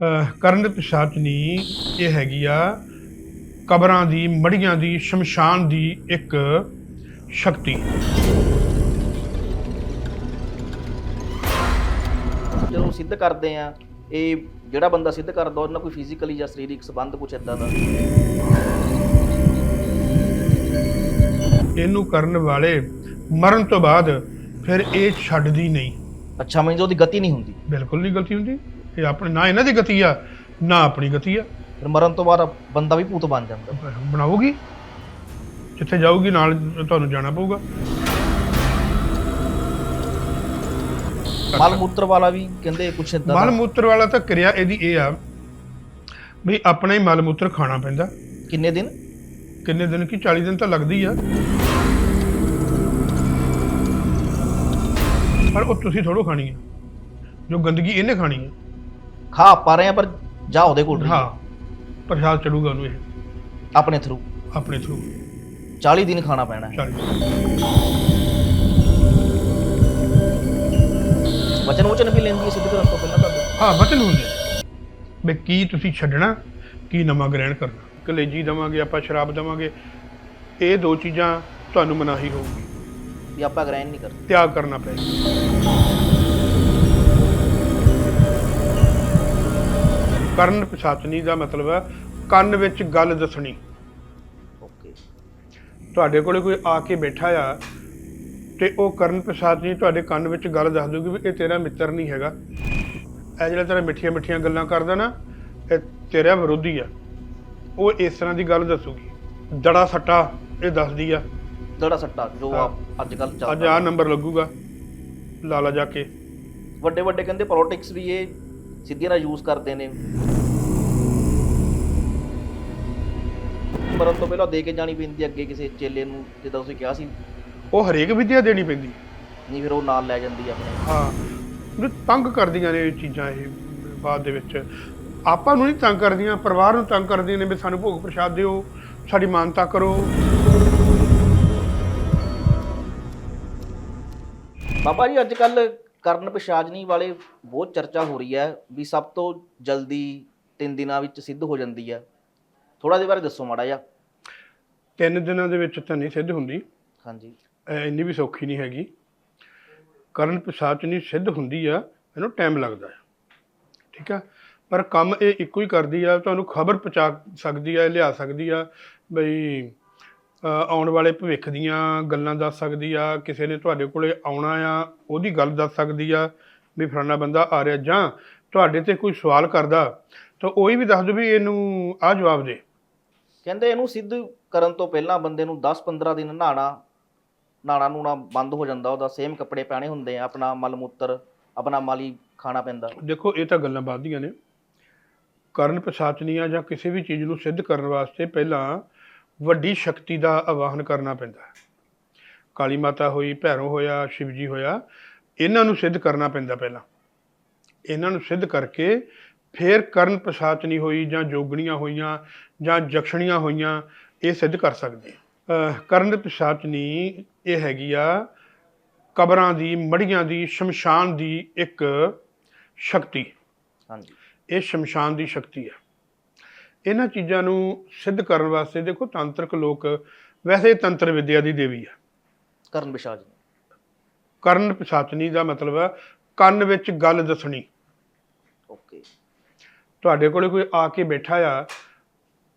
ਕਰਨ ਪਿਸ਼ਾਚਨੀ ਇਹ ਹੈਗੀ ਆ ਕਬਰਾਂ ਦੀ ਮੜੀਆਂ ਦੀ ਸ਼ਮਸ਼ਾਨ ਦੀ ਇੱਕ ਸ਼ਕਤੀ। ਜਦੋਂ ਸਿੱਧ ਕਰਦੇ ਆ ਇਹ ਜਿਹੜਾ ਬੰਦਾ ਸਿੱਧ ਕਰਦਾ ਉਹਨਾਂ ਕੋਈ ਫਿਜ਼ੀਕਲੀ ਜਾਂ ਸਰੀਰਕ ਸੰਬੰਧ ਕੁਛ ਇਦਾਂ ਦਾ? ਇਹਨੂੰ ਕਰਨ ਵਾਲੇ ਮਰਨ ਤੋਂ ਬਾਅਦ ਫਿਰ ਇਹ ਛੱਡਦੀ ਨਹੀਂ। ਅੱਛਾ ਮੈਨੂੰ ਉਹਦੀ ਗਤੀ ਨਹੀਂ ਹੁੰਦੀ? ਬਿਲਕੁਲ ਨਹੀਂ ਗਲਤੀ ਹੁੰਦੀ। ਇਹ ਆਪਣੇ ਨਾ ਇਹਨਾਂ ਦੀ ਗਤੀ ਆ ਨਾ ਆਪਣੀ ਗਤੀ ਆ। ਫਿਰ ਮਰਨ ਤੋਂ ਬਾਅਦ ਬੰਦਾ ਵੀ ਭੂਤ ਬਣ ਜਾਂਦਾ। ਬਣਾਉਗੀ ਜਿੱਥੇ ਜਾਊਗੀ ਨਾਲ ਤੁਹਾਨੂੰ ਜਾਣਾ ਪਊਗਾ। ਮਲ ਮੂਤਰ ਵਾਲਾ ਵੀ ਕਹਿੰਦੇ ਕੁਛ ਇਦਾਂ ਮਲ ਮੂਤਰ ਵਾਲਾ ਤਾਂ ਕਿਰਿਆ ਇਹਦੀ ਇਹ ਆ ਵੀ ਆਪਣਾ ਹੀ ਮਲ ਮੂਤਰ ਖਾਣਾ ਪੈਂਦਾ। ਕਿੰਨੇ ਦਿਨ? ਕਿੰਨੇ ਦਿਨ ਕੀ 40 ਦਿਨ ਤਾਂ ਲੱਗਦੀ ਆ। ਪਰ ਉਹ ਤੁਸੀਂ ਥੋੜੋ ਖਾਣੀ ਆ। ਜੋ ਗੰਦਗੀ ਇਹਨੇ ਖਾਣੀ ਆ। ਖਾ ਪਾ ਰਹੇ ਆ ਪਰ ਜਾ ਉਹਦੇ ਕੋਲ ਰਹੀ ਹਾਂ ਪ੍ਰਸ਼ਾਦ ਚੜੂਗਾ ਉਹਨੂੰ ਇਹ। ਆਪਣੇ ਥਰੂ ਆਪਣੇ ਥਰੂ 40 ਦਿਨ ਖਾਣਾ ਪੈਣਾ ਹੈ। 40 ਵਚਨ ਵਚਨ ਵੀ ਲੈਂਦੀ ਹੈ ਸਿੱਧ ਕਰਨ ਤੋਂ ਪਹਿਲਾਂ ਤੁਹਾਡੇ। ਹਾਂ ਵਚਨ ਹੁੰਦੇ। ਵੀ ਕੀ ਤੁਸੀਂ ਛੱਡਣਾ ਕੀ ਨਵਾਂ ਗ੍ਰਹਿਣ ਕਰਨਾ। ਕਲੇਜੀ ਦਵਾਂਗੇ ਆਪਾਂ ਸ਼ਰਾਬ ਦਵਾਂਗੇ। ਇਹ ਦੋ ਚੀਜ਼ਾਂ ਤੁਹਾਨੂੰ ਮਨਾਹੀ ਹੋਊਗੀ। ਵੀ ਆਪਾਂ ਗ੍ਰਹਿਣ ਨਹੀਂ ਕਰਦੇ। ਤਿਆਗ ਕਰਨਾ ਪਏਗਾ ਕਰਨ ਪਿਛਾਚਨੀ ਦਾ ਮਤਲਬ ਹੈ ਕੰਨ ਵਿੱਚ ਗੱਲ ਦੱਸਣੀ। ਓਕੇ ਤੁਹਾਡੇ ਕੋਲੇ ਕੋਈ ਆ ਕੇ ਬੈਠਾ ਆ ਤੇ ਉਹ ਕਰਨ ਪਿਛਾਚਨੀ ਤੁਹਾਡੇ ਕੰਨ ਵਿੱਚ ਗੱਲ ਦੱਸ ਦੂਗੀ ਵੀ ਇਹ ਤੇਰਾ ਮਿੱਤਰ ਨਹੀਂ ਹੈਗਾ। ਇਹ ਜਿਹੜਾ ਤੇਰਾ ਮਿੱਠੀਆਂ ਮਿੱਠੀਆਂ ਗੱਲਾਂ ਕਰਦਾ ਨਾ ਇਹ ਤੇਰਾ ਵਿਰੋਧੀ ਆ। ਉਹ ਇਸ ਤਰ੍ਹਾਂ ਦੀ ਗੱਲ ਦੱਸੂਗੀ। ਦੜਾ ਸੱਟਾ ਇਹ ਦੱਸਦੀ ਆ। ਦੜਾ ਸੱਟਾ ਜੋ ਅੱਜ ਕੱਲ ਅੱਜ ਚੱਲਦਾ ਆ ਨੰਬਰ ਲੱਗੂਗਾ। ਲਾਲਾ ਜਾ ਕੇ। ਵੱਡੇ ਵੱਡੇ ਕਹਿੰਦੇ ਪੋਲਿਟਿਕਸ ਵੀ ਇਹ ਸਿੱਧੀਆਂ ਨਾਲ ਯੂਜ਼ ਕਰਦੇ ਨੇ। ਮਰਨ ਤੋਂ ਪਹਿਲਾਂ ਦੇ ਕੇ ਜਾਣੀ ਪੈਂਦੀ ਅੱਗੇ ਕਿਸੇ ਚੇਲੇ ਨੂੰ ਜਿੱਦਾਂ ਤੁਸੀਂ ਕਿਹਾ ਸੀ। ਉਹ ਹਰੇਕ ਵਿਦਿਆ ਦੇਣੀ ਪੈਂਦੀ। ਨਹੀਂ ਫਿਰ ਉਹ ਨਾਲ ਲੈ ਜਾਂਦੀ ਆ ਆਪਣੇ। ਹਾਂ। ਨੂੰ ਤੰਗ ਕਰਦੀਆਂ ਨੇ ਇਹ ਚੀਜ਼ਾਂ ਇਹ ਬਾਅਦ ਦੇ ਵਿੱਚ। ਆਪਾਂ ਨੂੰ ਨਹੀਂ ਤੰਗ ਕਰਦੀਆਂ ਪਰਿਵਾਰ ਨੂੰ ਤੰਗ ਕਰਦੀਆਂ ਨੇ ਵੀ ਸਾਨੂੰ ਭੋਗ ਪ੍ਰਸ਼ਾਦ ਦਿਓ ਸਾਡੀ ਮਾਨਤਾ ਕਰੋ। ਬਾਬਾ ਜੀ ਅੱਜ ਕੱਲ ਕਰਨ ਪਿਸ਼ਾਜਨੀ ਵਾਲੇ ਬਹੁਤ ਚਰਚਾ ਹੋ ਰਹੀ ਹੈ ਵੀ ਸਭ ਤੋਂ ਜਲਦੀ ਤਿੰਨ ਦਿਨਾਂ ਵਿੱਚ ਸਿੱਧ ਹੋ ਜਾਂਦੀ ਹੈ। ਥੋੜਾ ਦੇ ਬਾਰੇ ਦੱਸੋ ਮਾੜਾ ਜਿਹਾ। ਤਿੰਨ ਦਿਨਾਂ ਦੇ ਵਿੱਚ ਤਾਂ ਨਹੀਂ ਸਿੱਧ ਹੁੰਦੀ। ਹਾਂਜੀ। ਇਹ ਇੰਨੀ ਵੀ ਸੌਖੀ ਨਹੀਂ ਹੈਗੀ। ਕਰਨ ਪਿਸ਼ਾਚ ਨਹੀਂ ਸਿੱਧ ਹੁੰਦੀ ਆ ਇਹਨੂੰ ਟਾਈਮ ਲੱਗਦਾ ਹੈ ਠੀਕ ਆ? ਪਰ ਕੰਮ ਇਹ ਇੱਕੋ ਹੀ ਕਰਦੀ ਆ ਤੁਹਾਨੂੰ ਖਬਰ ਪਹੁੰਚਾ ਸਕਦੀ ਆ ਲਿਆ ਸਕਦੀ ਆ ਬਈ ਆਉਣ ਵਾਲੇ ਭਵਿੱਖ ਦੀਆਂ ਗੱਲਾਂ ਦੱਸ ਸਕਦੀ ਆ ਕਿਸੇ ਨੇ ਤੁਹਾਡੇ ਕੋਲੇ ਆਉਣਾ ਆ ਉਹਦੀ ਗੱਲ ਦੱਸ ਸਕਦੀ ਆ ਵੀ ਫਲਾਣਾ ਬੰਦਾ ਆ ਰਿਹਾ ਜਾਂ ਤੁਹਾਡੇ ਤੇ ਕੋਈ ਸਵਾਲ ਕਰਦਾ ਤਾਂ ਉਹੀ ਵੀ ਦੱਸ ਦੋ ਵੀ ਇਹਨੂੰ ਆ ਜਵਾਬ ਦੇ। ਕਹਿੰਦੇ ਇਹਨੂੰ ਸਿੱਧ ਕਰਨ ਤੋਂ ਪਹਿਲਾਂ ਬੰਦੇ ਨੂੰ 10-15 ਦਿਨ ਨਹਾਣਾ ਨਹਾਣਾ ਨੂਣਾ ਬੰਦ ਹੋ ਜਾਂਦਾ ਉਹਦਾ ਸੇਮ ਕੱਪੜੇ ਪਹਿਣੇ ਹੁੰਦੇ ਆ ਆਪਣਾ ਮਲ ਮੂਤਰ ਆਪਣਾ ਮਾਲੀ ਖਾਣਾ ਪੈਂਦਾ। ਦੇਖੋ ਇਹ ਤਾਂ ਗੱਲਾਂ ਬਾਅਦ ਦੀਆਂ ਨੇ। ਕਰਨ ਪਛਾਚਨੀਆਂ ਜਾਂ ਕਿਸੇ ਵੀ ਚੀਜ਼ ਨੂੰ ਸਿੱਧ ਕਰਨ ਵਾਸਤੇ ਪਹਿਲਾਂ ਵੱਡੀ ਸ਼ਕਤੀ ਦਾ ਆਵਾਹਨ ਕਰਨਾ ਪੈਂਦਾ ਹੈ। ਕਾਲੀ ਮਾਤਾ ਹੋਈ ਭੈਰੋ ਹੋਇਆ ਸ਼ਿਵਜੀ ਹੋਇਆ ਇਹਨਾਂ ਨੂੰ ਸਿੱਧ ਕਰਨਾ ਪੈਂਦਾ ਪਹਿਲਾਂ। ਇਹਨਾਂ ਨੂੰ ਸਿੱਧ ਕਰਕੇ ਫਿਰ ਕਰਨ ਪਛਾਚਨੀ ਹੋਈ ਜਾਂ ਜੋਗਣੀਆਂ ਹੋਈਆਂ ਜਾਂ ਜਕਸ਼ਣੀਆਂ ਹੋਈਆਂ ਇਹ ਸਿੱਧ ਕਰ ਸਕਦੇ ਕਰਨ ਪਛਾਚਨੀ ਇਹ ਹੈਗੀ ਆ ਕਬਰਾਂ ਦੀ ਮੜੀਆਂ ਦੀ ਸ਼ਮਸ਼ਾਨ ਦੀ ਇੱਕ ਸ਼ਕਤੀ। ਹਾਂਜੀ। ਇਹ ਸ਼ਮਸ਼ਾਨ ਦੀ ਸ਼ਕਤੀ ਹੈ ਇਹਨਾਂ ਚੀਜ਼ਾਂ ਨੂੰ ਸਿੱਧ ਕਰਨ ਵਾਸਤੇ ਦੇਖੋ ਤੰਤਰਕ ਲੋਕ ਵੈਸੇ ਤੰਤਰ ਵਿਦਿਆ ਦੀ ਦੇਵੀ ਆ। ਕਰਨ ਪਿਸ਼ਾਜਨੀ ਕਰਨ ਪਿਸ਼ਾਚਨੀ ਦਾ ਮਤਲਬ ਹੈ ਕੰਨ ਵਿੱਚ ਗੱਲ ਦੱਸਣੀ। ਓਕੇ। ਤੁਹਾਡੇ ਕੋਲੇ ਕੋਈ ਆ ਕੇ ਬੈਠਾ ਆ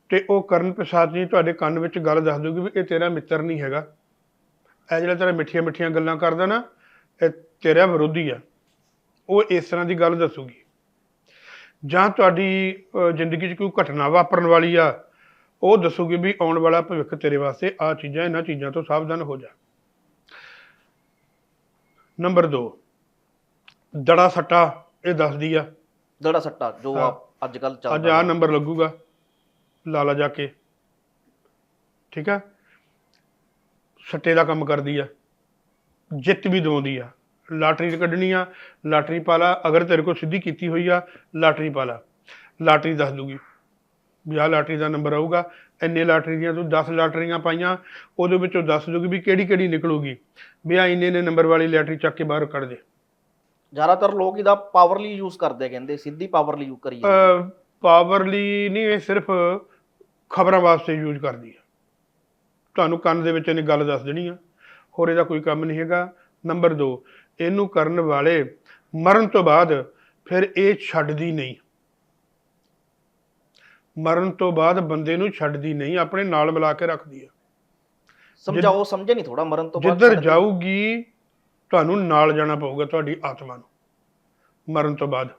ਤੇ ਉਹ ਕਰਨ ਪਿਸ਼ਾਚਨੀ ਤੁਹਾਡੇ ਕੰਨ ਵਿੱਚ ਗੱਲ ਦੱਸ ਦੂਗੀ ਵੀ ਇਹ ਤੇਰਾ ਮਿੱਤਰ ਨਹੀਂ ਹੈਗਾ। ਇਹ ਜਿਹੜਾ ਤੇਰਾ ਮਿੱਠੀਆਂ ਮਿੱਠੀਆਂ ਗੱਲਾਂ ਕਰਦਾ ਨਾ ਇਹ ਤੇਰਾ ਵਿਰੋਧੀ ਆ। ਉਹ ਇਸ ਤਰ੍ਹਾਂ ਦੀ ਗੱਲ ਦੱਸੂਗੀ। ਜਾਂ ਤੁਹਾਡੀ ਜ਼ਿੰਦਗੀ 'ਚ ਕੋਈ ਘਟਨਾ ਵਾਪਰਨ ਵਾਲੀ ਆ ਉਹ ਦੱਸੂਗੀ ਵੀ ਆਉਣ ਵਾਲਾ ਭਵਿੱਖ ਤੇਰੇ ਵਾਸਤੇ ਆ ਚੀਜ਼ਾਂ ਇਹਨਾਂ ਚੀਜ਼ਾਂ ਤੋਂ ਸਾਵਧਾਨ ਹੋ ਜਾ। ਨੰਬਰ 2 ਦੜਾ ਸੱਟਾ ਇਹ ਦੱਸਦੀ ਆ। ਦੜਾ ਸੱਟਾ ਜੋ ਅੱਜ ਕੱਲ ਅੱਜ ਚੱਲਦਾ ਆ ਨੰਬਰ ਲੱਗੂਗਾ ਲਾਲਾ ਜਾ ਕੇ। ਠੀਕ ਆ? ਸੱਟੇ ਦਾ ਕੰਮ ਕਰਦੀ ਆ ਜਿੱਤ ਵੀ ਦਵਾਉਂਦੀ ਆ। ਲਾਟਰੀ ਕੱਢਣੀ ਆ ਲਾਟਰੀ ਪਾ ਲਾ ਅਗਰ ਤੇਰੇ ਕੋਲ ਸਿੱਧੀ ਕੀਤੀ ਹੋਈ ਆ ਲਾਟਰੀ ਪਾ ਲਾ ਲਾਟਰੀ ਦੱਸ ਦੂਗੀ। ਵੀ ਆਹ ਲਾਟਰੀ ਦਾ ਨੰਬਰ ਆਊਗਾ। ਇੰਨੇ ਲਾਟਰੀ ਦੀਆਂ ਤੂੰ 10 ਲਾਟਰੀਆਂ ਪਾਈਆਂ ਉਹਦੇ ਵਿੱਚੋਂ ਦੱਸ ਦੂਗੀ ਵੀ ਕਿਹੜੀ ਕਿਹੜੀ ਨਿਕਲੂਗੀ। ਵੀ ਆ ਇੰਨੇ ਨੇ ਨੰਬਰ ਵਾਲੀ ਲਾਟਰੀ ਚੱਕ ਕੇ ਬਾਹਰ ਕੱਢ ਦੇ। ਜ਼ਿਆਦਾਤਰ ਲੋਕ ਇਹਦਾ ਪਾਵਰਲੀ ਯੂਜ਼ ਕਰਦੇ ਆ ਕਹਿੰਦੇ ਸਿੱਧੀ ਪਾਵਰਲੀ ਯੂਜ਼ ਕਰੀ ਜਾਂਦੇ। ਪਾਵਰਲੀ ਨਹੀਂ ਇਹ ਸਿਰਫ ਖਬਰਾਂ ਵਾਸਤੇ ਯੂਜ਼ ਕਰਦੀ ਹੈ ਤੁਹਾਨੂੰ ਕੰਨ ਦੇ ਵਿੱਚ ਇਹਨੇ ਗੱਲ ਦੱਸ ਦੇਣੀ ਆ। ਹੋਰ ਇਹਦਾ ਕੋਈ ਕੰਮ ਨਹੀਂ ਹੈਗਾ। ਨੰਬਰ 2 ਇਹਨੂੰ ਕਰਨ ਵਾਲੇ ਮਰਨ ਤੋਂ ਬਾਅਦ ਫਿਰ ਇਹ ਛੱਡਦੀ ਨਹੀਂ। ਮਰਨ ਤੋਂ ਬਾਅਦ ਬੰਦੇ ਨੂੰ ਛੱਡਦੀ ਨਹੀਂ ਆਪਣੇ ਨਾਲ ਮਿਲਾ ਕੇ ਰੱਖਦੀ ਹੈ ਸਮਝਾਓ ਸਮਝੇ ਨਹੀਂ ਥੋੜਾ ਮਰਨ ਤੋਂ ਬਾਅਦ ਜਿੱਧਰ। ਜਾਊਗੀ ਤੁਹਾਨੂੰ ਨਾਲ ਜਾਣਾ ਪਊਗਾ ਤੁਹਾਡੀ ਆਤਮਾ ਨੂੰ ਮਰਨ ਤੋਂ ਬਾਅਦ।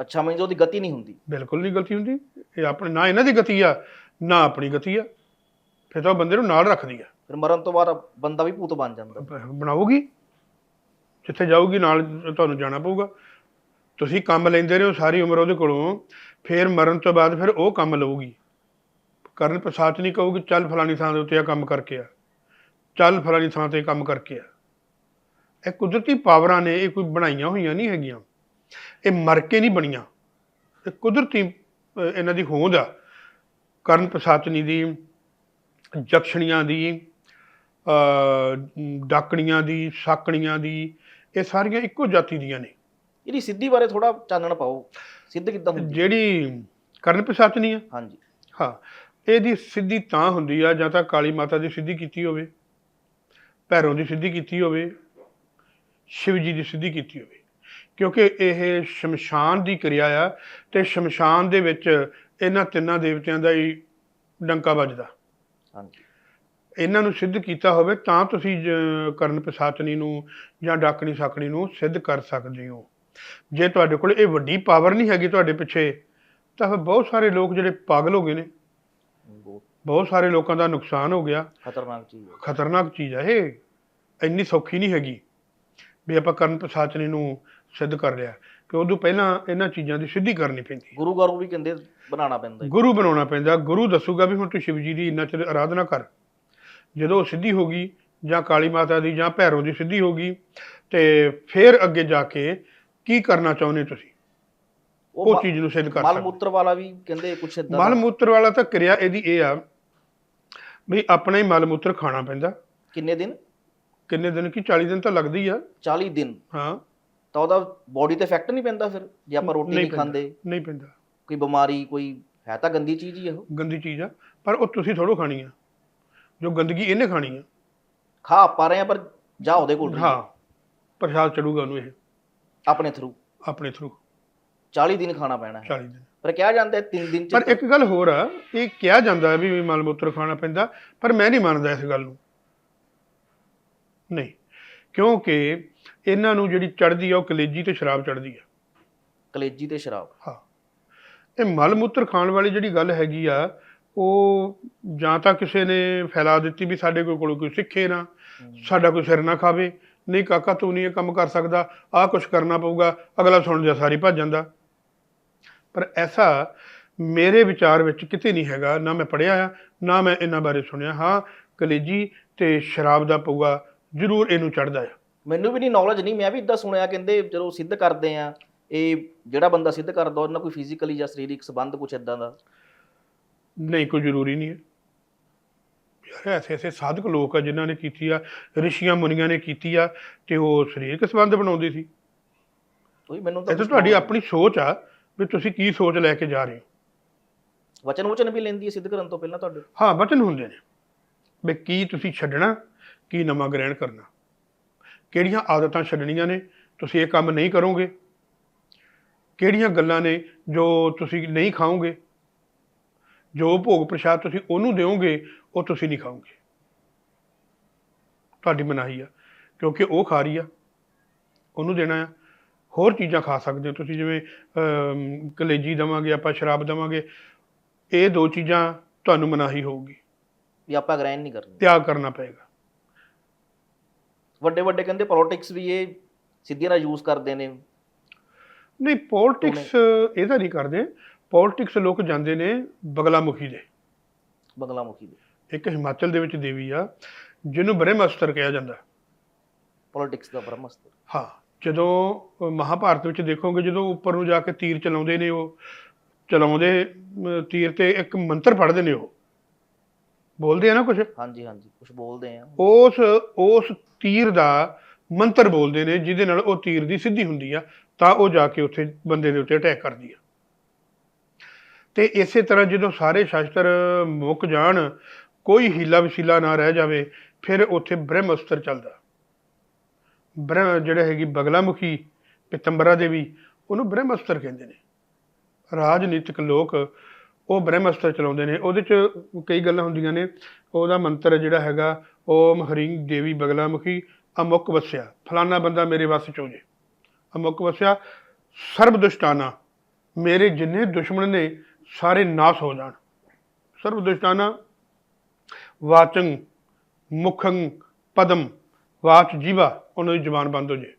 ਅੱਛਾ ਮੈਨੂੰ ਉਹਦੀ ਗਤੀ ਨਹੀਂ ਹੁੰਦੀ। ਬਿਲਕੁਲ ਨਹੀਂ ਗਲਤੀ ਹੁੰਦੀ। ਇਹ ਆਪਣੇ ਨਾ ਇਹਨਾਂ ਦੀ ਗਤੀ ਆ ਨਾ ਆਪਣੀ ਗਤੀ ਆ। ਫਿਰ ਤਾਂ ਬੰਦੇ ਨੂੰ ਨਾਲ ਰੱਖਦੀ ਆ। ਫਿਰ ਮਰਨ ਤੋਂ ਬਾਅਦ ਬੰਦਾ ਵੀ ਭੂਤ ਬਣ ਜਾਂਦਾ। ਬ- ਬਣਾਊਗੀ। ਜਿੱਥੇ ਜਾਊਗੀ ਨਾਲ ਤੁਹਾਨੂੰ ਜਾਣਾ ਪਊਗਾ। ਤੁਸੀਂ ਕੰਮ ਲੈਂਦੇ ਰਹੋ ਸਾਰੀ ਉਮਰ ਉਹਦੇ ਕੋਲੋਂ, ਫਿਰ ਮਰਨ ਤੋਂ ਬਾਅਦ ਫਿਰ ਉਹ ਕੰਮ ਲਊਗੀ। ਕਰਨ ਪ੍ਰਸਾਦ ਨਹੀਂ ਕਹੂਗੀ, ਚੱਲ ਫਲਾਣੀ ਥਾਂ ਦੇ ਉੱਤੇ ਆ ਕੰਮ ਕਰਕੇ ਆ। ਚੱਲ ਫਲਾਣੀ ਥਾਂ ਤੇ ਕੰਮ ਕਰਕੇ ਆ। ਇਹ ਕੁਦਰਤੀ ਪਾਵਰਾਂ ਨੇ, ਇਹ ਕੋਈ ਬਣਾਈਆਂ ਹੋਈਆਂ ਨਹੀਂ ਹੈਗੀਆਂ। ਇਹ ਮਰ ਕੇ ਨਹੀਂ ਬਣੀਆਂ। ਇਹ ਕੁਦਰਤੀ ਇਹਨਾਂ ਦੀ ਹੋਂਦ ਆ। ਕਰਨ ਪ੍ਰਸਾਦਨੀ ਦੀ ਜਕਸ਼ਣੀਆਂ ਦੀ ਡਾਕਣੀਆਂ ਦੀ, ਸਾਕਣੀਆਂ ਦੀ ਇਹ ਸਾਰੀਆਂ ਇੱਕੋ ਜਾਤੀ ਦੀਆਂ ਨੇ। ਇਹਦੀ ਸਿੱਧੀ ਬਾਰੇ ਥੋੜਾ ਚਾਨਣ ਪਾਓ। ਸਿੱਧ ਕਿੱਦਾਂ ਹੁੰਦੀ ਜਿਹੜੀ ਕਰਨ ਪ੍ਰਸਾਦਨੀ ਆ। ਹਾਂਜੀ। ਹਾਂ ਇਹਦੀ ਸਿੱਧੀ ਤਾਂ ਹੁੰਦੀ ਆ ਜਾਂ ਤਾਂ ਕਾਲੀ ਮਾਤਾ ਦੀ ਸਿੱਧੀ ਕੀਤੀ ਹੋਵੇ ਭੈਰੋਂ ਦੀ ਸਿੱਧੀ ਕੀਤੀ ਹੋਵੇ ਸ਼ਿਵ ਜੀ ਦੀ ਸਿੱਧੀ ਕੀਤੀ ਹੋਵੇ। ਕਿਉਂਕਿ ਇਹ ਸ਼ਮਸ਼ਾਨ ਦੀ ਕਿਰਿਆ ਆ ਤੇ ਸ਼ਮਸ਼ਾਨ ਦੇ ਵਿੱਚ ਇਹਨਾਂ ਤਿੰਨਾਂ ਦੇਵਤਿਆਂ ਦਾ ਹੀ ਡੰਕਾ ਵੱਜਦਾ। ਹਾਂਜੀ। ਇਹਨਾਂ ਨੂੰ ਸਿੱਧ ਕੀਤਾ ਹੋਵੇ ਤਾਂ ਤੁਸੀਂ ਕਰਨ ਪਸਾਚਨੀ ਨੂੰ ਜਾਂ ਡਾਕਣੀ ਸਾਕਣੀ ਨੂੰ ਸਿੱਧ ਕਰ ਸਕਦੇ ਹੋ। ਜੇ ਤੁਹਾਡੇ ਕੋਲ ਇਹ ਵੱਡੀ ਪਾਵਰ ਨਹੀਂ ਹੈਗੀ ਤੁਹਾਡੇ ਪਿੱਛੇ ਤਾਂ ਫਿਰ ਬਹੁਤ ਸਾਰੇ ਲੋਕ ਜਿਹੜੇ ਪਾਗਲ ਹੋ ਗਏ ਨੇ। ਬਹੁਤ ਸਾਰੇ ਲੋਕਾਂ ਦਾ ਨੁਕਸਾਨ ਹੋ ਗਿਆ। ਖਤਰਨਾਕ ਚੀਜ਼ ਹੈ। ਖਤਰਨਾਕ ਚੀਜ਼ ਹੈ ਇਹ। ਇੰਨੀ ਸੌਖੀ ਨਹੀਂ ਹੈਗੀ ਵੀ ਆਪਾਂ ਕਰਨ ਪਸਾਚਨੀ ਨੂੰ ਸਿੱਧ ਕਰ ਲਿਆ। ਕਿ ਉਦੋਂ ਪਹਿਲਾਂ ਇਹਨਾਂ ਚੀਜ਼ਾਂ ਦੀ ਸਿੱਧੀ ਕਰਨੀ ਪੈਂਦੀ। ਗੁਰੂ ਗਰੂ ਵੀ ਕਹਿੰਦੇ ਬਣਾਉਣਾ ਪੈਂਦਾ। ਗੁਰੂ ਬਣਾਉਣਾ ਪੈਂਦਾ। ਗੁਰੂ ਦੱਸੂਗਾ ਵੀ ਹੁਣ ਤੂੰ ਸ਼ਿਵ ਜੀ ਦੀ ਇੰਨਾ ਚਿਰ ਆਰਾਧਨਾ ਕਰ। ਜਦੋਂ ਉਹ ਸਿੱਧੀ ਹੋ ਗਈ ਜਾਂ ਕਾਲੀ ਮਾਤਾ ਦੀ ਜਾਂ ਭੈਰੋ ਦੀ ਸਿੱਧੀ ਹੋ ਗਈ ਤੇ ਫਿਰ ਅੱਗੇ ਜਾ ਕੇ ਕੀ ਕਰਨਾ ਚਾਹੁੰਦੇ ਤੁਸੀਂ? ਉਹ ਚੀਜ਼ ਨੂੰ ਸਿੱਧ ਕਰ ਮਲ ਮੂਤਰ ਵਾਲਾ ਵੀ ਕਹਿੰਦੇ ਕੁਛ ਇਦਾਂ ਮਲ ਮੂਤਰ ਵਾਲਾ ਤਾਂ ਕਿਰਿਆ ਇਹਦੀ ਇਹ ਆ ਵੀ ਆਪਣਾ ਹੀ ਮਲ ਮੂਤਰ ਖਾਣਾ ਪੈਂਦਾ। ਕਿੰਨੇ ਦਿਨ? ਕਿੰਨੇ ਦਿਨ ਕੀ 40 ਦਿਨ ਤਾਂ ਲੱਗਦੀ ਆ। 40 ਦਿਨ। ਹਾਂ। ਤਾਂ ਉਹਦਾ ਬੋਡੀ ਤੇ ਇਫੈਕਟ ਨਹੀਂ ਪੈਂਦਾ ਫਿਰ ਜੇ ਆਪਾਂ ਰੋਟੀ ਨਹੀਂ ਖਾਂਦੇ। ਨਹੀਂ ਪੈਂਦਾ। ਕੋਈ ਬਿਮਾਰੀ ਕੋਈ ਹੈ ਤਾਂ ਗੰਦੀ ਚੀਜ਼ ਹੀ ਉਹ। ਗੰਦੀ ਚੀਜ਼ ਆ ਪਰ ਉਹ ਤੁਸੀਂ ਥੋੜੋ ਖਾਣੀ ਆ। ਜੋ ਗੰਦਗੀ ਇਹਨੇ ਖਾਣੀ ਆ। ਖਾ ਪਾ ਰਹੇ ਆ ਪਰ ਜਾ ਉਹਦੇ ਕੋਲ। ਹਾਂ ਪ੍ਰਸ਼ਾਦ ਚੜੂਗਾ ਉਹਨੂੰ ਇਹ। ਆਪਣੇ ਥਰੂ ਆਪਣੇ ਥਰੂ 40 ਦਿਨ ਖਾਣਾ ਪੈਣਾ ਹੈ। 40 ਦਿਨ। ਪਰ ਕਿਹਾ ਜਾਂਦਾ ਹੈ 3 ਦਿਨ ਚ ਪਰ ਇੱਕ ਗੱਲ ਹੋਰ ਆ ਇਹ ਕਿਹਾ ਜਾਂਦਾ ਹੈ ਵੀ ਮਲ ਮੂਤਰ ਖਾਣਾ ਪੈਂਦਾ ਪਰ ਮੈਂ ਨਹੀਂ ਮੰਨਦਾ ਇਸ ਗੱਲ ਨੂੰ। ਨਹੀਂ ਕਿਉਂਕਿ ਇਹਨਾਂ ਨੂੰ ਜਿਹੜੀ ਚੜਦੀ ਆ ਉਹ ਕਲੇਜੀ ਤੇ ਸ਼ਰਾਬ ਚੜਦੀ ਆ। ਕਲੇਜੀ ਤੇ ਸ਼ਰਾਬ। ਹਾਂ। ਇਹ ਮਲ ਮੂਤਰ ਖਾਣ ਵਾਲੀ ਜਿਹੜੀ ਗੱਲ ਹੈਗੀ ਆ ਉਹ ਜਾਂ ਤਾਂ ਕਿਸੇ ਨੇ ਫੈਲਾ ਦਿੱਤੀ ਵੀ ਸਾਡੇ ਕੋਲ ਕੋਲ ਕੋਈ ਸਿੱਖੇ ਨਾ ਸਾਡਾ ਕੋਈ ਸਿਰ ਨਾ ਖਾਵੇ। ਨਹੀਂ ਕਾਕਾ ਤੂੰ ਨਹੀਂ ਇਹ ਕੰਮ ਕਰ ਸਕਦਾ। ਆਹ ਕੁਝ ਕਰਨਾ ਪਊਗਾ ਅਗਲਾ ਸੁਣ ਜਾ ਸਾਰੀ ਭੱਜ ਜਾਂਦਾ। ਪਰ ਐਸਾ ਮੇਰੇ ਵਿਚਾਰ ਵਿੱਚ ਕਿਤੇ ਨਹੀਂ ਹੈਗਾ ਨਾ ਮੈਂ ਪੜਿਆ ਆ ਨਾ ਮੈਂ ਇਹਨਾਂ ਬਾਰੇ ਸੁਣਿਆ। ਹਾਂ ਕਲੇਜੀ ਤੇ ਸ਼ਰਾਬ ਦਾ ਪਊਗਾ ਜ਼ਰੂਰ ਇਹਨੂੰ ਚੜਦਾ ਆ। ਮੈਨੂੰ ਵੀ ਨਹੀਂ ਨੌਲੇਜ ਨਹੀਂ ਮੈਂ ਵੀ ਇਦਾਂ ਸੁਣਿਆ ਕਹਿੰਦੇ ਜਦੋਂ ਸਿੱਧ ਕਰਦੇ ਆ ਇਹ ਜਿਹੜਾ ਬੰਦਾ ਸਿੱਧ ਕਰਦਾ ਉਹਨਾਂ ਕੋਈ ਫਿਜ਼ੀਕਲੀ ਜਾਂ ਸਰੀਰਕ ਸੰਬੰਧ ਕੁਛ ਇਦਾਂ ਦਾ। ਨਹੀਂ ਕੋਈ ਜ਼ਰੂਰੀ ਨਹੀਂ ਹੈ। ਯਾਰ ਐਸੇ ਐਸੇ ਸਾਧਕ ਲੋਕ ਆ ਜਿਨ੍ਹਾਂ ਨੇ ਕੀਤੀ ਆ ਰਿਸ਼ੀਆਂ ਮੁਨੀਆਂ ਨੇ ਕੀਤੀ ਆ ਤੇ ਉਹ ਸਰੀਰਕ ਸੰਬੰਧ ਬਣਾਉਂਦੇ ਸੀ। ਕੋਈ ਮੈਨੂੰ ਇਹ ਤਾਂ ਕੁਛ ਤੁਹਾਡੀ ਆਪਣੀ ਸੋਚ ਆ ਵੀ ਤੁਸੀਂ ਕੀ ਸੋਚ ਲੈ ਕੇ ਜਾ ਰਹੇ ਹੋ। ਵਚਨ ਵਚਨ ਵੀ ਲੈਂਦੀ ਹੈ ਸਿੱਧ ਕਰਨ ਤੋਂ ਪਹਿਲਾਂ ਤੁਹਾਡੇ। ਹਾਂ ਵਚਨ ਹੁੰਦੇ ਨੇ। ਵੀ ਕੀ ਤੁਸੀਂ ਛੱਡਣਾ ਕੀ ਨਵਾਂ ਗ੍ਰਹਿਣ ਕਰਨਾ। ਕਿਹੜੀਆਂ ਆਦਤਾਂ ਛੱਡਣੀਆਂ ਨੇ ਤੁਸੀਂ ਇਹ ਕੰਮ ਨਹੀਂ ਕਰੋਗੇ। ਕਿਹੜੀਆਂ ਗੱਲਾਂ ਨੇ ਜੋ ਤੁਸੀਂ ਨਹੀਂ ਖਾਓਗੇ। ਜੋ ਭੋਗ ਪ੍ਰਸ਼ਾਦ ਤੁਸੀਂ ਉਹਨੂੰ ਦਿਓਗੇ ਉਹ ਤੁਸੀਂ ਨਹੀਂ ਖਾਓਗੇ। ਤੁਹਾਡੀ ਮਨਾਹੀ ਆ ਕਿਉਂਕਿ ਉਹ ਖਾ ਰਹੀ ਆ ਉਹਨੂੰ ਦੇਣਾ ਆ। ਹੋਰ ਚੀਜ਼ਾਂ ਖਾ ਸਕਦੇ ਹੋ ਤੁਸੀਂ ਜਿਵੇਂ ਕਲੇਜੀ ਦਵਾਂਗੇ ਆਪਾਂ ਸ਼ਰਾਬ ਦਵਾਂਗੇ ਇਹ ਦੋ ਚੀਜ਼ਾਂ ਤੁਹਾਨੂੰ ਮਨਾਹੀ ਹੋਊਗੀ। ਵੀ ਆਪਾਂ ਗ੍ਰਹਿਣ ਨਹੀਂ ਕਰਨੀ। ਤਿਆਗ ਕਰਨਾ ਪਏਗਾ। ਵੱਡੇ ਵੱਡੇ ਕਹਿੰਦੇ ਪੋਲਿਟਿਕਸ ਵੀ ਇਹ ਸਿੱਧੀਆਂ ਨਾਲ ਯੂਜ਼ ਕਰਦੇ ਨੇ। ਨਹੀਂ ਪੋਲਿਟਿਕਸ ਇਹਦਾ ਨਹੀਂ ਕਰਦੇ। ਪੋਲਿਟਿਕਸ ਲੋਕ ਜਾਂਦੇ ਨੇ ਬਗਲਾਮੁਖੀ ਦੇ। ਬੰਗਲਾਮੁਖੀ ਦੇ। ਇੱਕ ਹਿਮਾਚਲ ਦੇ ਵਿੱਚ ਦੇਵੀ ਆ ਜਿਹਨੂੰ ਬ੍ਰਹਮਅਸਤਰ ਕਿਹਾ ਜਾਂਦਾ। ਪੋਲਿਟਿਕਸ ਦਾ ਬ੍ਰਹਮਸਤਰ। ਹਾਂ ਜਦੋਂ ਮਹਾਭਾਰਤ ਵਿੱਚ ਦੇਖੋਗੇ ਜਦੋਂ ਉੱਪਰ ਨੂੰ ਜਾ ਕੇ ਤੀਰ ਚਲਾਉਂਦੇ ਨੇ ਉਹ ਚਲਾਉਂਦੇ ਤੀਰ ਤੇ ਇੱਕ ਮੰਤਰ ਪੜ੍ਹਦੇ ਨੇ ਉਹ। ਬੋਲਦੇ ਆ ਨਾ ਕੁਝ ਹਾਂਜੀ ਹਾਂਜੀ ਕੁਝ ਬੋਲਦੇ ਆ। ਉਸ ਉਸ ਤੀਰ ਦਾ ਮੰਤਰ ਬੋਲਦੇ ਨੇ ਜਿਹਦੇ ਨਾਲ ਉਹ ਤੀਰ ਦੀ ਸਿੱਧੀ ਹੁੰਦੀ ਆ ਤਾਂ ਉਹ ਜਾ ਕੇ ਉੱਥੇ ਬੰਦੇ ਦੇ ਉੱਤੇ ਅਟੈਕ ਕਰਦੀ ਆ। ਤੇ ਇਸੇ ਤਰ੍ਹਾਂ ਜਦੋਂ ਸਾਰੇ ਸ਼ਾਸਤਰ ਮੁੱਕ ਜਾਣ, ਕੋਈ ਹੀਲਾ ਵਸੀਲਾ ਨਾ ਰਹਿ ਜਾਵੇ, ਫਿਰ ਉੱਥੇ ਬ੍ਰਹਮ ਅਸਤਰ ਚੱਲਦਾ। ਬ੍ਰਹਮ ਜਿਹੜਾ ਹੈਗੀ ਬਗਲਾਮੁਖੀ, ਪਿਤੰਬਰਾ ਦੇਵੀ, ਉਹਨੂੰ ਬ੍ਰਹਮ ਅਸਤਰ ਕਹਿੰਦੇ ਨੇ। ਰਾਜਨੀਤਿਕ ਲੋਕ ਉਹ ਬ੍ਰਹਮ ਅਸਤਰ ਚਲਾਉਂਦੇ ਨੇ। ਉਹਦੇ ਚ ਕਈ ਗੱਲਾਂ ਹੁੰਦੀਆਂ ਨੇ। ਉਹਦਾ ਮੰਤਰ ਜਿਹੜਾ ਹੈਗਾ, ਓਮ ਹਰਿੰਗ ਦੇਵੀ ਬਗਲਾਮੁਖੀ, ਅਮੁਕ ਵਸਿਆ। ਫਲਾਨਾ ਬੰਦਾ ਮੇਰੇ ਵੱਸ ਚ ਹੋ ਜੇ। ਅਮੁਕ ਵਸਿਆ, ਸਰਬ ਦੁਸ਼ਟਾਨਾ। ਮੇਰੇ ਜਿੰਨੇ ਦੁਸ਼ਮਣ ਨੇ ਸਾਰੇ ਨਾਸ ਹੋ ਜਾਣ। ਸਰਬ ਦੁਸ਼ਟਾਨਾ ਵਾਚੰ, ਮੁਖੰ ਪਦਮ ਵਾਚ ਜੀਵਾ, ਉਹਨਾਂ ਦੀ ਜ਼ੁਬਾਨ ਬੰਦ ਹੋ ਜੇ।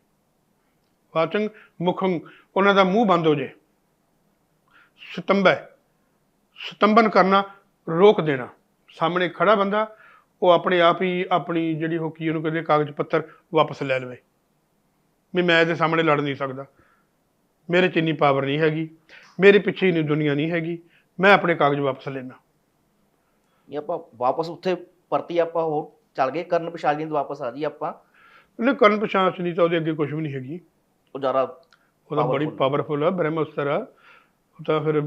ਵਾਚੰ, ਮੁਖੰ, ਉਹਨਾਂ ਦਾ ਮੂੰਹ ਬੰਦ ਹੋ ਜੇ। ਸਤੰਬੈ ਸਤੰਬਨ ਕਰਨਾ, ਰੋਕ ਦੇਣਾ। ਸਾਹਮਣੇ ਖੜਾ ਬੰਦਾ, ਉਹ ਆਪਣੇ ਆਪ ਹੀ ਆਪਣੀ ਜਿਹੜੀ ਹੋ ਕੀ ਉਹਨੂੰ ਕਹਿੰਦੇ, ਕਾਗਜ਼ ਪੱਤਰ ਵਾਪਸ ਲੈ ਲਵੇ। ਵੀ ਮੈਂ ਇਹਦੇ ਸਾਹਮਣੇ ਲੜ ਨਹੀਂ ਸਕਦਾ। ਮੇਰੇ 'ਚ ਇੰਨੀ ਪਾਵਰ ਨਹੀਂ ਹੈਗੀ। ਮੇਰੇ ਪਿੱਛੇ ਇੰਨੀ ਦੁਨੀਆ ਨਹੀਂ ਹੈਗੀ ਮੈਂ ਆਪਣੇ ਕਾਗਜ਼ ਵਾਪਸ ਲੈਣਾ ਇਹ ਆਪਾਂ ਵਾਪਸ ਉੱਥੇ ਪਰਤੀ ਆਪਾਂ ਹੋਰ ਚੱਲ ਗਏ ਕਰਨ ਪਿਸ਼ਾਚ ਦੀ ਵਾਪਸ ਆ ਜੀ ਆਪਾਂ। ਉਹਨੇ ਕਰਨ ਪਛਾਣ ਨਹੀਂ ਤਾਂ ਉਹਦੇ ਅੱਗੇ ਕੁਝ ਵੀ ਨਹੀਂ ਹੈਗੀ। ਉਹ ਜ਼ਿਆਦਾ ਉਹਦਾ ਬੜੀ। ਪਾਵਰਫੁਲ ਆ ਬ੍ਰਹਮ ਅਸਤਰ ਆ। ਉਹ ਤਾਂ ਫਿਰ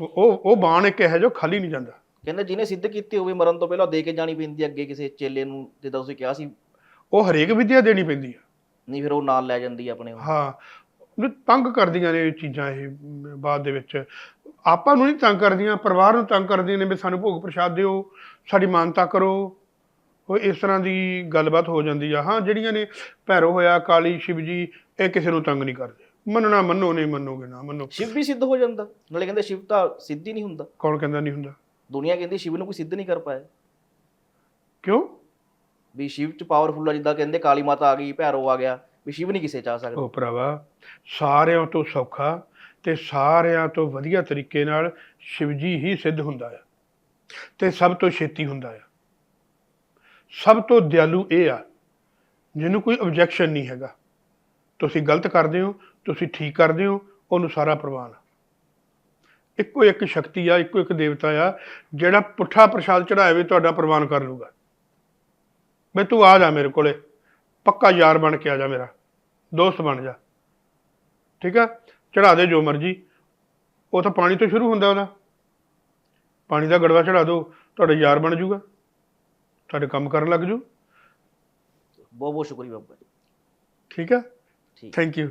ਉਹ ਉਹ ਬਾਣ ਇੱਕ ਹੈ ਜੋ ਖਾਲੀ ਨਹੀਂ ਜਾਂਦਾ। ਕਹਿੰਦੇ ਜਿਹਨੇ ਸਿੱਧ ਕੀਤੀ ਹੋਵੇ ਮਰਨ ਤੋਂ ਪਹਿਲਾਂ ਦੇ ਕੇ ਜਾਣੀ ਪੈਂਦੀ ਹੈ ਅੱਗੇ ਕਿਸੇ ਚੇਲੇ ਨੂੰ ਜਿੱਦਾਂ ਤੁਸੀਂ ਕਿਹਾ ਸੀ। ਉਹ ਹਰੇਕ ਵਿਦਿਆ ਦੇਣੀ ਪੈਂਦੀ ਆ। ਨਹੀਂ ਫਿਰ ਉਹ ਨਾਲ ਲੈ ਜਾਂਦੀ ਹੈ ਆਪਣੇ। ਹਾਂ ਤੰਗ ਕਰਦੀਆਂ ਨੇ ਇਹ ਚੀਜ਼ਾਂ ਇਹ ਬਾਅਦ ਦੇ ਵਿੱਚ। ਆਪਾਂ ਨੂੰ ਨਹੀਂ ਤੰਗ ਕਰਦੀਆਂ ਪਰਿਵਾਰ ਨੂੰ ਤੰਗ ਕਰਦੀਆਂ ਨੇ ਵੀ ਸਾਨੂੰ ਭੋਗ ਪ੍ਰਸ਼ਾਦ ਦਿਓ ਸਾਡੀ ਮਾਨਤਾ ਕਰੋ। ਉਹ ਇਸ ਤਰ੍ਹਾਂ ਦੀ ਗੱਲਬਾਤ ਹੋ ਜਾਂਦੀ ਆ। ਹਾਂ ਜਿਹੜੀਆਂ ਨੇ ਭੈਰੋ ਹੋਇਆ ਕਾਲੀ ਸ਼ਿਵ ਜੀ ਇਹ ਕਿਸੇ ਨੂੰ ਤੰਗ ਨਹੀਂ ਕਰਦੇ। ਮੰਨਣਾ ਮੰਨੋ ਨਹੀਂ ਮੰਨੋਗੇ ਨਾ ਮੰਨੋ। ਸ਼ਿਵ ਵੀ ਸਿੱਧ ਹੋ ਜਾਂਦਾ। ਨਾਲੇ ਕਹਿੰਦੇ ਸ਼ਿਵ ਤਾਂ ਸਿੱਧ ਹੀ ਨਹੀਂ ਹੁੰਦਾ। ਕੌਣ ਕਹਿੰਦਾ ਨਹੀਂ ਹੁੰਦਾ? ਦੁਨੀਆ ਕਹਿੰਦੀ ਸ਼ਿਵ ਨੂੰ ਕੋਈ ਸਿੱਧ ਨਹੀਂ ਕਰ ਪਾਇਆ। ਕਿਉਂ? ਵੀ ਸ਼ਿਵ ਚ ਪਾਵਰਫੁਲ ਆ ਜਿੱਦਾਂ ਕਹਿੰਦੇ ਕਾਲੀ ਮਾਤਾ ਆ ਗਈ ਭੈਰੋ ਆ ਗਿਆ। ਵੀ ਸ਼ਿਵ ਨਹੀਂ ਕਿਸੇ ਚ ਆ ਸਕਦਾ। ਉਹ ਭਰਾਵਾ, ਸਾਰਿਆਂ ਤੋਂ ਸੌਖਾ ਤੇ ਸਾਰਿਆਂ ਤੋਂ ਵਧੀਆ ਤਰੀਕੇ ਨਾਲ ਸ਼ਿਵਜੀ ਹੀ ਸਿੱਧ ਹੁੰਦਾ ਆ ਤੇ ਸਭ ਤੋਂ ਛੇਤੀ ਹੁੰਦਾ ਆ। ਸਭ ਤੋਂ ਦਿਆਲੂ ਇਹ ਆ, ਜਿਹਨੂੰ ਕੋਈ ਆਬਜੈਕਸ਼ਨ ਨਹੀਂ ਹੈਗਾ। ਤੁਸੀਂ ਗਲਤ ਕਰਦੇ ਹੋ, ਤੁਸੀਂ ਠੀਕ ਕਰਦੇ ਹੋ, ਉਹਨੂੰ ਸਾਰਾ ਪ੍ਰਵਾਨ ਇੱਕੋ ਇੱਕ ਸ਼ਕਤੀ ਆ, ਇੱਕੋ ਇੱਕ ਦੇਵਤਾ ਆ, ਜਿਹੜਾ ਪੁੱਠਾ ਪ੍ਰਸ਼ਾਦ ਚੜਾਏ ਵੀ ਤੁਹਾਡਾ ਪ੍ਰਵਾਨ ਕਰ ਲੂਗਾ ਬਈ ਤੂੰ ਆ ਜਾ ਮੇਰੇ ਕੋਲੇ। ਪੱਕਾ ਯਾਰ ਬਣ ਕੇ ਆ ਜਾ ਮੇਰਾ ਦੋਸਤ ਬਣ ਜਾ। ਠੀਕ ਆ? ਚੜਾ ਦੇ ਜੋ ਮਰਜ਼ੀ। ਉਹ ਤਾਂ ਪਾਣੀ ਤੋਂ ਸ਼ੁਰੂ ਹੁੰਦਾ ਉਹਦਾ। ਪਾਣੀ ਦਾ ਗੜਵਾ ਚੜਾ ਦਿਓ ਤੁਹਾਡਾ ਯਾਰ ਬਣ ਜਾਊਗਾ ਤੁਹਾਡੇ ਕੰਮ ਕਰਨ ਲੱਗ ਜੂ। ਬਹੁਤ ਬਹੁਤ ਸ਼ੁਕਰੀਆ ਬਾਬਾ ਜੀ। ਠੀਕ ਆ? ਠੀਕ। Thank you